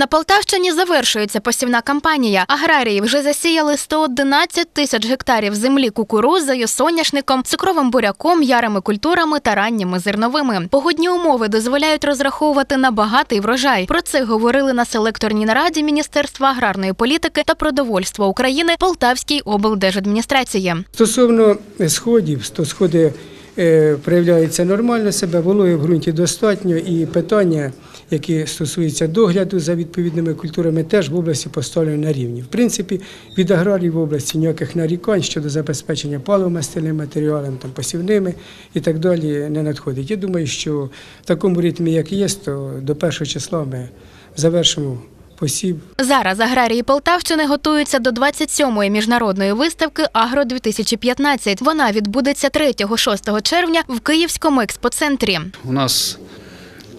На Полтавщині завершується посівна кампанія. Аграрії вже засіяли 111 тисяч гектарів землі кукурузою, соняшником, цукровим буряком, ярими культурами та ранніми зерновими. Погодні умови дозволяють розраховувати на багатий врожай. Про це говорили на селекторній нараді Міністерства аграрної політики та продовольства України Полтавській облдержадміністрації. Стосовно сходів, то сходи е, проявляються нормально себе, вологи в ґрунті достатньо, і питання, які стосуються догляду за відповідними культурами, теж в області поставлені на рівні. В принципі, від аграрів в області ніяких нарікань щодо забезпечення паливомастильним матеріалом, там, посівними і так далі не надходить. Я думаю, що в такому ритмі, як є, то до першого числа ми завершимо посів. Зараз аграрії Полтавщини готуються до 27-ї міжнародної виставки Агро 2015 Вона відбудеться 3-6 червня в Київському експоцентрі. У нас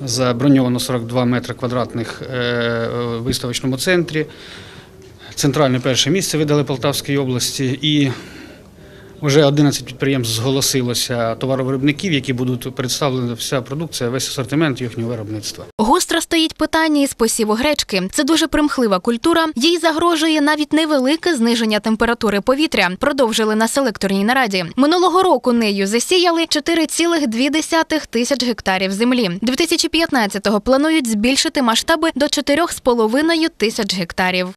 заброньовано 42 метри квадратних е, е, в виставочному центрі. Центральне перше місце видали Полтавській області і вже 11 підприємств зголосилося товаровиробників, які будуть представлені вся продукція, весь асортимент їхнього виробництва. Гостро стоїть питання із посіву гречки. Це дуже примхлива культура. Їй загрожує навіть невелике зниження температури повітря. Продовжили на селекторній нараді. Минулого року нею засіяли 4,2 тисяч гектарів землі. 2015-го планують збільшити масштаби до 4,5 тисяч гектарів.